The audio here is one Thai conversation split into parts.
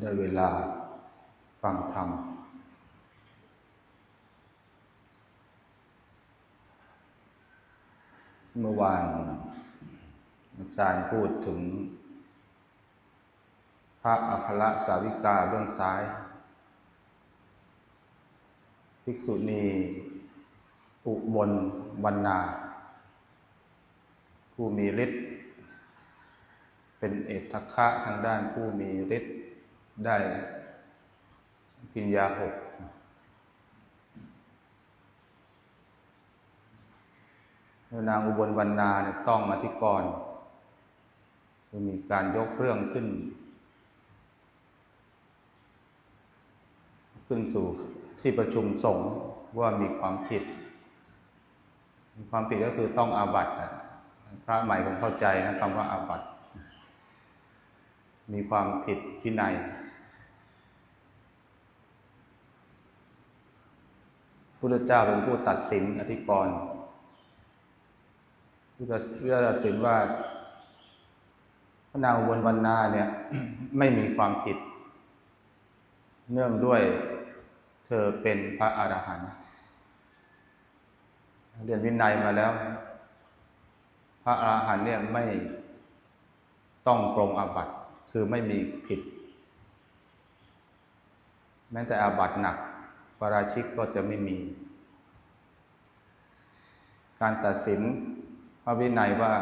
ได้เวลาฟังธรรม เมื่อวานอาจารย์พูดถึง พระอัครสาวิกาเบื้องซ้าย ภิกษุณีอุบลวันนาผู้มีฤทธิ์เป็นเอกทักคะทางด้านผู้มีฤทธิ์ ได้ปิญญาหกนางอุบลวรรณาเนี่ยต้องมาที่กรจะมีการยกเครื่องขึ้น ขึ้นสู่ที่ประชุมสงฆ์ว่ามีความผิด ความผิดก็คือต้องอาบัตินะพระใหม่ผมเข้าใจนะคำว่าอาบัติ มีความผิดพินัย พุทธเจ้าเป็นผู้ตัดสินอธิกรณ์พุทธเจ้าตัดสินว่าพระนางอุบลวรรณาเนี่ย ไม่มีความผิด เนื่องด้วยเธอเป็นพระอรหันต์เรียนวินัยมาแล้ว พระอรหันต์เนี่ยไม่ต้องปรงอาบัติคือไม่มีผิด แม้แต่อาบัติหนัก ปราชิกก็จะไม่มี การตัดสินพระวินัยว่า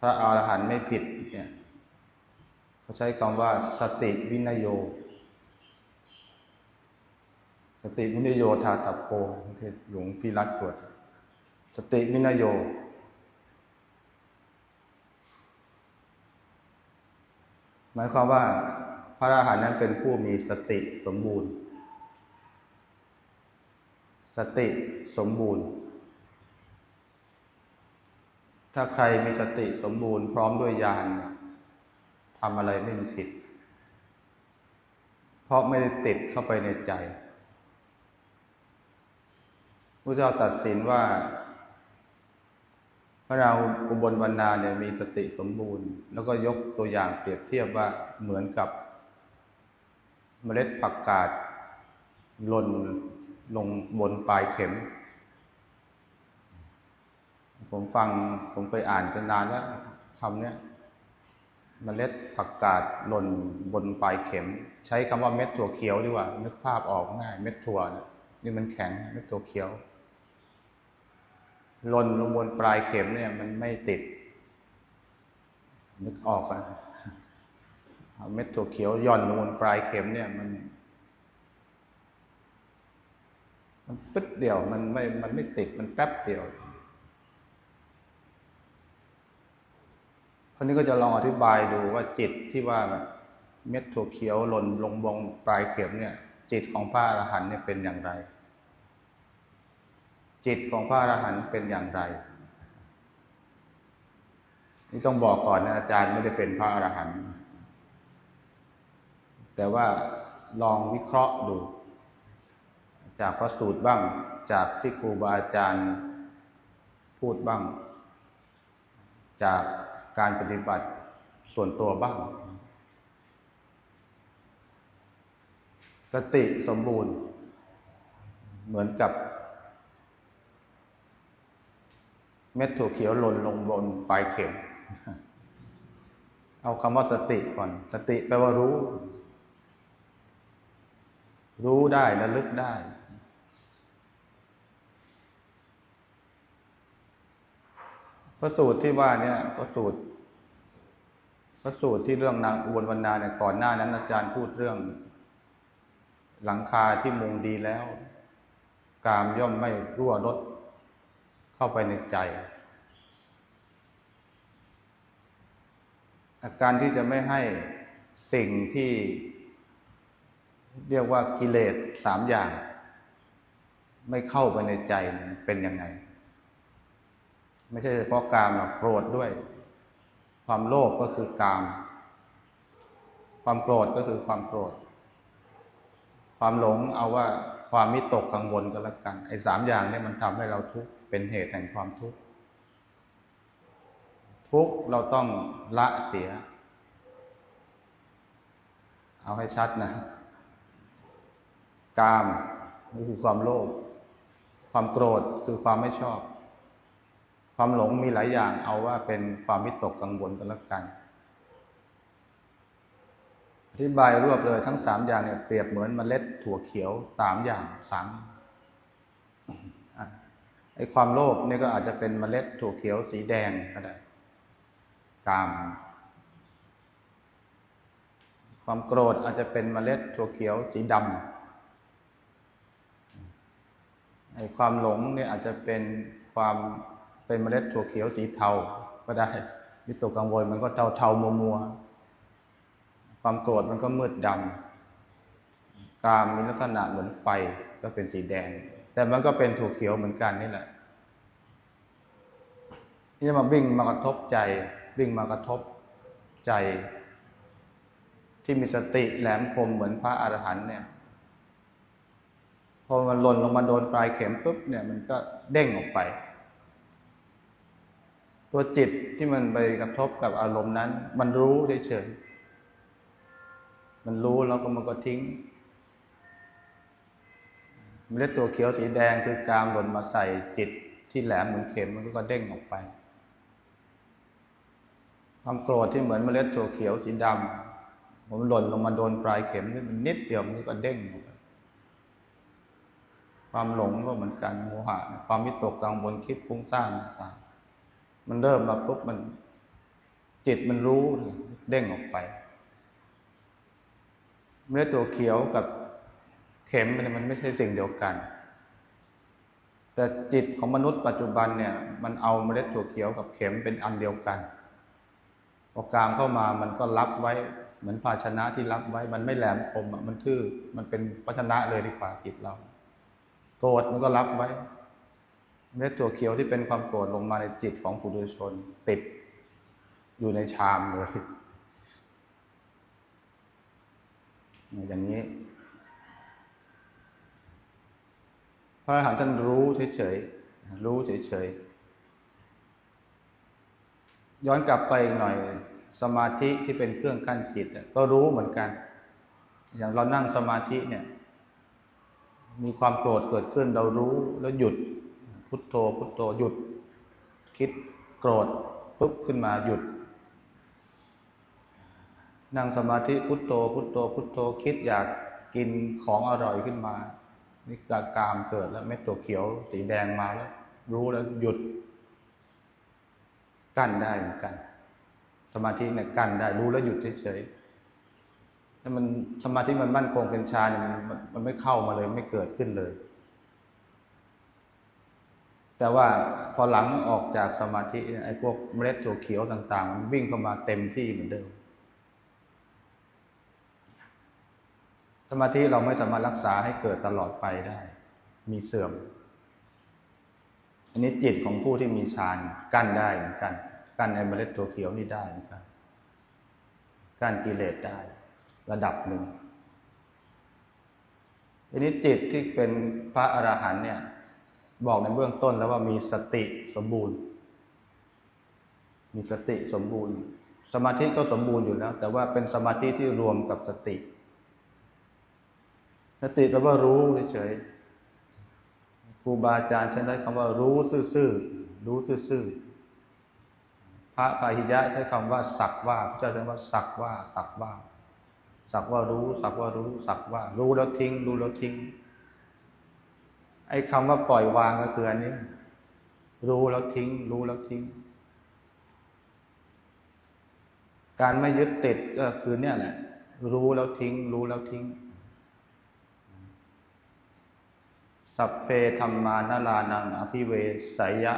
พระอรหันต์ไม่ผิดเนี่ยเขาใช้คำว่าสติวินโย สติวินโยทาตโปเทศหลวงพี่รัตตรวจสติวินโยหมายความว่า ระอรหันต์นั้นเป็นผู้มีสติสมบูรณ์ สติสมบูรณ์ ถ้าใครมีสติสมบูรณ์พร้อมด้วยญาณทำอะไรไม่มีผิด เพราะไม่ได้ติดเข้าไปในใจพระเจ้าตัดสินว่า พระเราอุบลวรรณาเนี่ยมีสติสมบูรณ์ แล้วก็ยกตัวอย่างเปรียบเทียบว่าเหมือนกับ เมล็ดผักกาดหล่นลงบนปลายเข็ม ผมฟังผมเคยอ่านกันนานแล้วคำนี้เมล็ดผักกาดหล่นบนปลายเข็ม ใช้คำว่าเม็ดถั่วเขียวดีกว่า นึกภาพออกง่ายเม็ดถั่วนี่มันแข็งเม็ดถั่วเขียวหล่นลงบนปลายเข็มเนี่ย มันไม่ติด นึกออกอะ เม็ดถั่วเขียวย่อนลงบนปลายเข็มเนี่ยมัน มันปึ๊ดเดียวมันไม่ มันไม่ติดมันแป๊บเดียวคนนี้ก็จะลองอธิบายดูว่าจิตที่ว่าเม็ดถั่วเขียวหล่นลงบงปลายเข็มเนี่ย จิตของพระอรหันต์เนี่ยเป็นอย่างไร จิตของพระอรหันต์เป็นอย่างไร นี่ต้องบอกก่อนนะอาจารย์ไม่ได้เป็นพระอรหันต์ แต่ว่าลองวิเคราะห์ดู จากพระสูตรบ้าง จากที่ครูบาอาจารย์พูดบ้าง จากการปฏิบัติส่วนตัวบ้าง สติสมบูรณ์ เหมือนกับ เม็ดถั่วเขียวหล่นลงบนปลายเข็ม เอาคำว่าสติก่อน สติแปลว่ารู้ รู้ได้และลึกได้ พระสูตรที่ว่าเนี่ยพระสูตรพระสูตรที่เรื่องนางอุบลวรรณาเนี่ยก่อนหน้านั้นอาจารย์พูดเรื่อง หลังคาที่มุงดีแล้ว กามย่อมไม่รั่วรดเข้าไปในใจ อาการที่จะไม่ให้สิ่งที่ เรียกว่ากิเลสสามอย่าง ไม่เข้าไปในใจเป็นยังไง ไม่ใช่เฉพาะกามหรอกโกรธด้วย ความโลภก็คือกาม ความโกรธก็คือความโกรธ ความหลงเอาว่าความมิตกกังวลก็แล้วกันไอ้สามอย่างนี้มันทำให้เราทุกข์เป็นเหตุแห่งความทุกข์ทุกข์เราต้องละเสีย เอาให้ชัดนะ กามนี่คือความโลภความโกรธคือความไม่ชอบ ความหลงมีหลายอย่างเอาว่าเป็นความวิตกกังวลกันล้วกันอธิบายรวบเลยทั้งสามอย่างเนี่ยเปรียบเหมือนเมล็ดถั่วเขียวสามอย่างสามไอ้ความโลภนี่ก็อาจจะเป็นเมล็ดถั่วเขียวสีแดงก็ได้กาม ความโกรธอาจจะเป็นเมล็ดถั่วเขียวสีดำ ไอ้ความหลงเนี่ยอาจจะเป็นความเป็นเมล็ดถั่วเขียวสีเทาก็ได้วิตกกังวลมันก็เทาเทามัวมัวความโกรธมันก็มืดดำกามมีลักษณะเหมือนไฟก็เป็นสีแดง แต่มันก็เป็นถั่วเขียวเหมือนกันนี่แหละที่จะมาวิ่งมากระทบใจ วิ่งมากระทบใจ ที่มีสติแหลมคมเหมือนพระอรหันต์เนี่ย อมันหล่นลงมาโดนปลายเข็มปุ๊บเนี่ยมันก็เด้งออกไป ตัวจิตที่มันไปกระทบกับอารมณ์นั้น มันรู้เฉยๆมันรู้แล้วก็มันก็ทิ้งเมล็ดตัวเขียวสีแดงคือกามหล่นมาใส่จิตที่แหลมเหมือนเข็มมันก็เด้งออกไป ความโกรธที่เหมือนเมล็ดตัวเขียวสีดำผมนหล่นลงมาโดนปลายเข็มนี่มันนิดเดียวมันก็เด้งออกไป ความหลงก็เหมือนกันโมหะความวิตกกังวลคิดฟุ้งซ่านต่างมันเริ่มมาปุ๊บมัน จิตมันรู้เด้งออกไปเมล็ดตัวเขียวกับเข็มมันไม่ใช่สิ่งเดียวกัน แต่จิตของมนุษย์ปัจจุบันเนี่ย มันเอาเมล็ดตัวเขียวกับเข็มเป็นอันเดียวกันพอกามเข้ามามันก็รับไว้เหมือนภาชนะที่รับไว้ มันไม่แหลมคมมันทื่อมันเป็นภาชนะเลยดีกว่าจิตเรา โกรธมันก็รับไว้ เม็ดตัวเขียวที่เป็นความโกรธลงมาในจิตของผู้ดุชนติดอยู่ในชามเลยอย่างนี้ พระอรหันต์ท่านรู้เฉยๆ รู้เฉยๆ ย้อนกลับไปอีกหน่อย สมาธิที่เป็นเครื่องกั้นจิตก็รู้เหมือนกัน อย่างเรานั่งสมาธิเนี่ย มีความโกรธเกิดขึ้นเรารู้แล้วหยุดพุทโธพุทโธหยุด คิดโกรธปุ๊บขึ้นมาหยุด นั่งสมาธิพุทโธพุทโธพุทโธคิดอยากกินของอร่อยขึ้นมา นี่กากามเกิดแล้วเม็ดตัวเขียวสีแดงมาแล้ว รู้แล้วหยุด กั้นได้เหมือนกัน สมาธิเนี่ยกั้นได้รู้แล้วหยุดเฉยๆ ถ้ามันสมาธิมันมั่นคงเป็นฌานมันมันไม่เข้ามาเลยไม่เกิดขึ้นเลย แต่ว่าพอหลังออกจากสมาธิไอ้พวกเมล็ดตัวเขียวต่างๆ มันวิ่งเข้ามาเต็มที่เหมือนเดิม สมาธิเราไม่สามารถรักษาให้เกิดตลอดไปได้ มีเสื่อม อันนี้จิตของผู้ที่มีฌานกั้นได้เหมือนกัน กั้นไอ้เมล็ดตัวเขียวนี่ได้เหมือนกันกั้นกิเลสได้ ระดับหนึ่งอันนี้จิตที่เป็นพระอรหันต์เนี่ย บอกในเบื้องต้นแล้วว่ามีสติสมบูรณ์ มีสติสมบูรณ์ สมาธิก็สมบูรณ์อยู่แล้ว แต่ว่าเป็นสมาธิที่รวมกับสติ สติแปลว่ารู้เฉยครูบาอาจารย์ใช้คำว่ารู้ซื่อๆรู้ซื่อๆพระปาหิยะใช้คำว่า สักว่าพระเจ้าใช้คำว่าสักว่าสักว่า สักว่ารู้สักว่ารู้สักว่า รู้แล้วทิ้ง รู้แล้วทิ้ง ไอ้คำว่าปล่อยวางก็คืออันนี้รู้แล้วทิ้ง รู้แล้วทิ้ง การไม่ยึดติดก็คือเนี่ยแหละ รู้แล้วทิ้ง รู้แล้วทิ้ง สัพเพธรรมานารานังอภิเวสยะ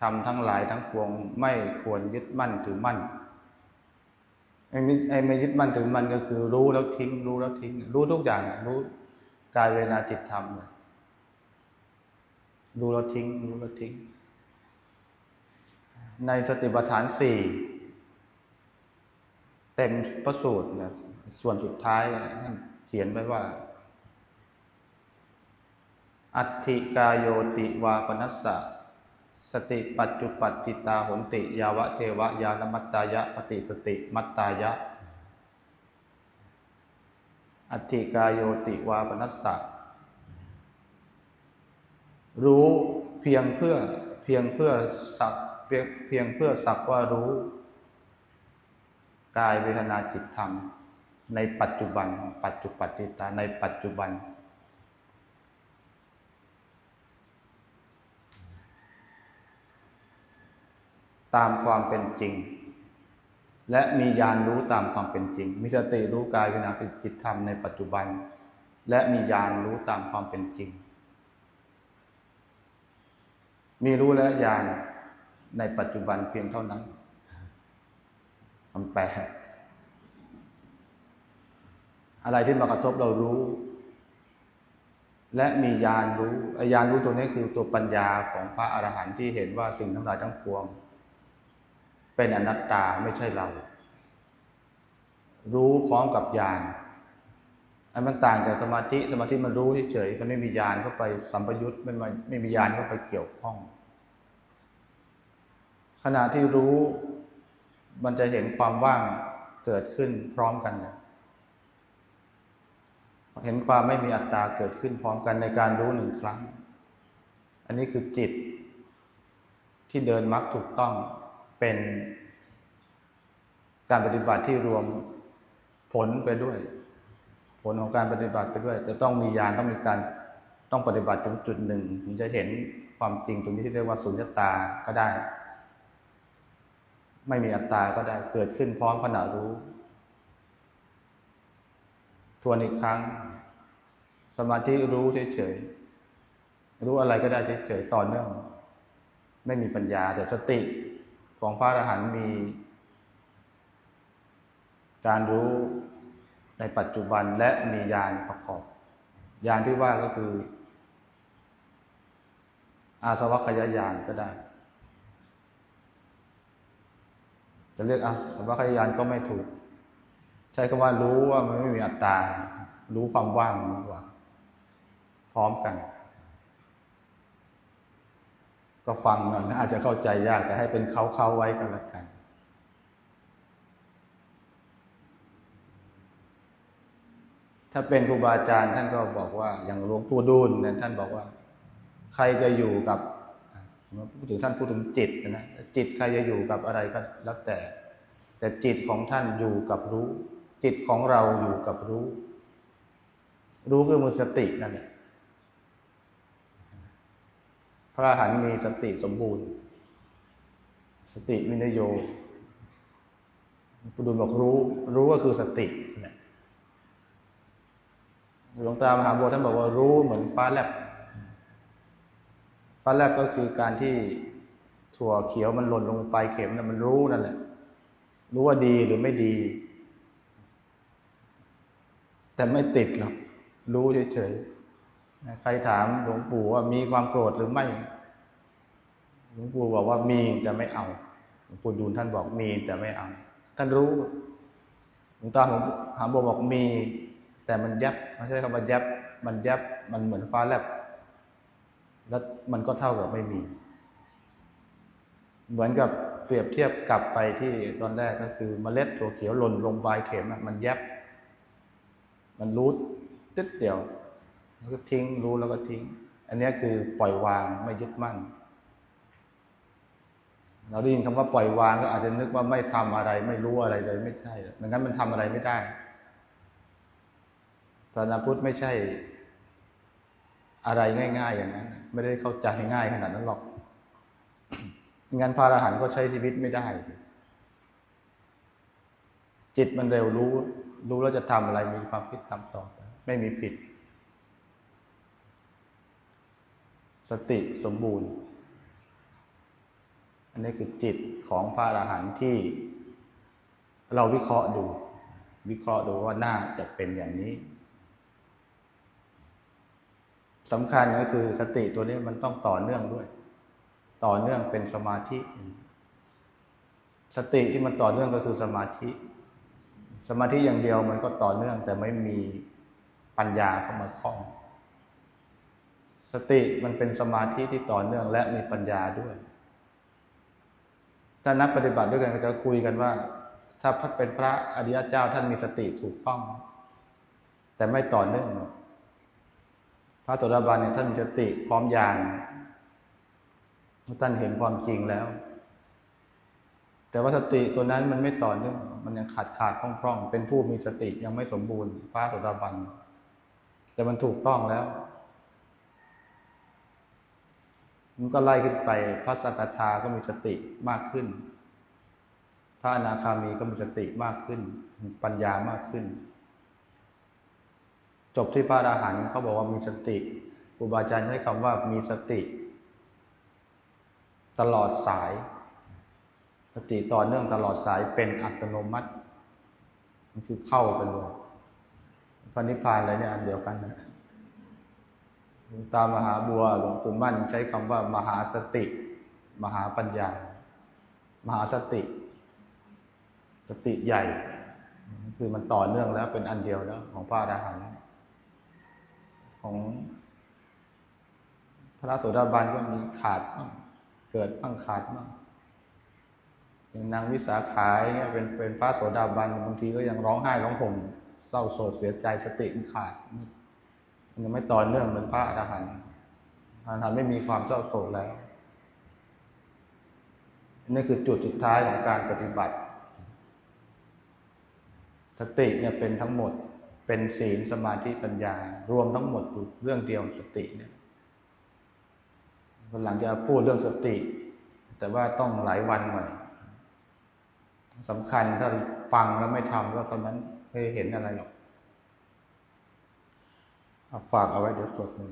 ทำทั้งหลายทั้งปวงไม่ควรยึดมั่นถือมั่น ไอ้ไม่ไอ้ไม่ยึดมั่นถือมันก็คือรู้แล้วทิ้ง รู้แล้วทิ้ง รู้ทุกอย่าง รู้กายเวนาจิตธรรมรู้แล้วทิ้ง รู้แล้วทิ้ง ในสติปัฏฐานสี่เต็มพระสูตรเนี่ยส่วนสุดท้ายท่านเขียนไว้ว่า อัตถิกายโยติวาปนัสสะ สติปัจจุปัติตาหนติ ยาวะเทวะยานมัตตายะปฏิสติมัตตายะ อัติกายโยติวาปนัสสะรู้เพียงเพื่อเพียงเพื่อสักเพียงเพียงเพื่อสักว่ารู้ กายเวทนาจิตธรรม ในปัจจุบันปัจจุปัตติตาในปัจจุบัน ตามความเป็นจริง และมีญาณรู้ตามความเป็นจริง มีสติรู้กายเวทนาเป็นจิตธรรมในปัจจุบัน และมีญาณรู้ตามความเป็นจริง มีรู้และญาณในปัจจุบันเพียงเท่านั้นคำแปลอะไรที่มากระทบเรารู้ และมีญาณรู้ไอ้ญาณรู้ตัวนี้คือตัวปัญญาของพระอรหันต์ที่เห็นว่าสิ่งทั้งหลายทั้งปวง เป็นอนัตตาไม่ใช่เรา รู้พร้อมกับญาณอันมันต่างจากสมาธิสมาธิมันรู้เฉยๆมันไม่มีญาณเข้าไปสัมปยุตม่ไม่ไม่มีญาณเข้าไปเกี่ยวข้อง ขณะที่รู้มันจะเห็นความว่างเกิดขึ้นพร้อมกันนะเห็นความไม่มีอัตตาเกิดขึ้นพร้อมกันในการรู้หนึ่งครั้ง อันนี้คือจิตที่เดินมรรคถูกต้อง เป็นการปฏิบัติที่รวมผลไปด้วย ผลของการปฏิบัติไปด้วย จะต้องมียานต้องมีการต้องปฏิบัติถึงจุดหนึ่งถึงจะเห็นความจริงตรงนี้ที่เรียกว่าสุญญตาก็ได้ ไม่มีอัตตาก็ได้เกิดขึ้นพร้อมขณะรู้ ทวนอีกครั้ง สมาธิรู้เฉยๆรู้อะไรก็ได้เฉยๆต่อเนื่อง ไม่มีปัญญาแต่สติ ของพระอรหันต์มี การรู้ในปัจจุบันและมีญาณประกอบญาณที่ว่าก็คือ อาสวัคยายานก็ได้ จะเรียกอาสวัคยายานก็ไม่ถูก ใช้คำว่ารู้ว่ามันไม่มีอัตตา รู้ความว่างมากกว่า พร้อมกัน ก็ฟังหน่อยนะอาจจะเข้าใจยากแต่ให้เป็นเขาเขาไว้กันละกัน ถ้าเป็นครูบาอาจารย์ท่านก็บอกว่า อย่างหลวงปู่ดูลเนี่ยท่านบอกว่า ใครจะอยู่กับพูดถึงท่านพูดถึงจิตนะจิตใครจะอยู่กับอะไรก็แล้วแต่ แต่จิตของท่านอยู่กับรู้ จิตของเราอยู่กับรู้ รู้คือมือสตินั่นแหละพ ระอรหันต์มีสติสมบูรณ์ สติวินโยพุดุลบอกรู้ รู้ก็คือสติหลวงตามหาบัวท่านบอกว่ารู้เหมือนฟ้าแลบ ฟ้าแลบก็คือการที่ถั่วเขียวมันหล่นลงไปเข็มนะมันรู้นั่นแหละ รู้ว่าดีหรือไม่ดี แต่ไม่ติดหรอกรู้เฉยๆ ใครถามหลวงปู่ว่ามีความโกรธหรือไม่ หลวงปู่บอกว่ามีแต่ไม่เอา หลวงปู่ดูลท่านบอกมีแต่ไม่เอา ท่านรู้หลวงตาผมถามบอกบอกมี แต่มันยับไม่ใช่คำว่ายับ มันยับมันเหมือนฟ้าแลบแล้วมันก็เท่ากับไม่มี เหมือนกับเปรียบเทียบกลับไปที่ตอนแรกก็คือเมล็ดถั่วเขียวหล่นลงปลายเข็มมันยับ มันรู้ติดเดียว แล้วก็ทิ้งรู้แล้วก็ทิ้ง อันนี้คือปล่อยวางไม่ยึดมั่น เราได้ยินคำว่าปล่อยวางก็อาจจะนึกว่าไม่ทำอะไร ไม่รู้อะไรเลย ไม่ใช่ดังนั้นมันทำอะไรไม่ได้ศาสนาพุทธไม่ใช่อะไรง่าย ๆ อย่างนั้น ไม่ได้เข้าใจง่ายขนาดนั้นหรอกงั้นพระอรหันต์ก็ใช้ชีวิตไม่ได้ จิตมันเร็วรู้ รู้แล้วจะทำอะไรมีความคิดทำต่อ ไม่มีผิด สติสมบูรณ์ อันนี้คือจิตของพระอรหันต์ที่เราวิเคราะห์ดู วิเคราะห์ดูว่าน่าจะเป็นอย่างนี้สำคัญก็คือสติตัวนี้มันต้องต่อเนื่องด้วย ต่อเนื่องเป็นสมาธิ สติที่มันต่อเนื่องก็คือสมาธิ สมาธิอย่างเดียวมันก็ต่อเนื่องแต่ไม่มีปัญญาเข้ามาคล้อง สติมันเป็นสมาธิที่ต่อเนื่องและมีปัญญาด้วย ถ้านักปฏิบัติด้วยกันก็จะคุยกันว่า ถ้าเป็นพระอริยเจ้าท่านมีสติถูกต้อง แต่ไม่ต่อเนื่องหรอกพระโสดาบันเนี่ยท่านมีสติพร้อมญาณท่านเห็นความจริงแล้ว แต่ว่าสติตัวนั้นมันไม่ต่อเนื่อง มันยังขาดขาดพร่องๆเป็นผู้มีสติยังไม่สมบูรณ์พระโสดาบัน แต่มันถูกต้องแล้ว มันก็ไล่ขึ้นไป พระสกทาก็มีสติมากขึ้น พระอนาคามีก็มีสติมากขึ้น ปัญญามากขึ้น จบที่พระอรหันต์เขาบอกว่ามีสติครูบาอาจารย์ใช้คำว่ามีสติ ตลอดสาย สติต่อเนื่องตลอดสายเป็นอัตโนมัติ มันคือเข้าไปเลยพระนิพพานอะไรเนี่ยอันเดียวกันนะ หลวงตามหาบัวหลวงปู่มั่น ใช้คำว่ามหาสติ มหาปัญญา มหาสติ สติใหญ่ คือมันต่อเนื่องแล้วเป็นอันเดียวแล้วของพระอรหันต์ของพระโสดาบันก็มีขาดบ้างเกิดบ้างขาดบ้างอย่างนางวิสาขาเนี่ยเป็นเป็นพระโสดาบันบางทีก็ยังร้องไห้ร้องห่มเศร้าโศกเสียใจสติมันขาด ยังไม่ต่อเนื่องเหมือนพระอรหันต์อรหันต์ไม่มีความเศร้าโศกแล้วนี่คือจุดสุดท้ายของการปฏิบัติสติเนี่ยเป็นทั้งหมดเป็นศีลสมาธิปัญญา รวมทั้งหมดเรื่องเดียวสติเนี่ยวันหลังจะพูดเรื่องสติ แต่ว่าต้องหลายวันหน่อยสำคัญถ้าฟังแล้วไม่ทำก็เท่านั้นไม่เห็นอะไรหรอก ฝากเอาไว้เดี๋ยวตรวจหนึ่ง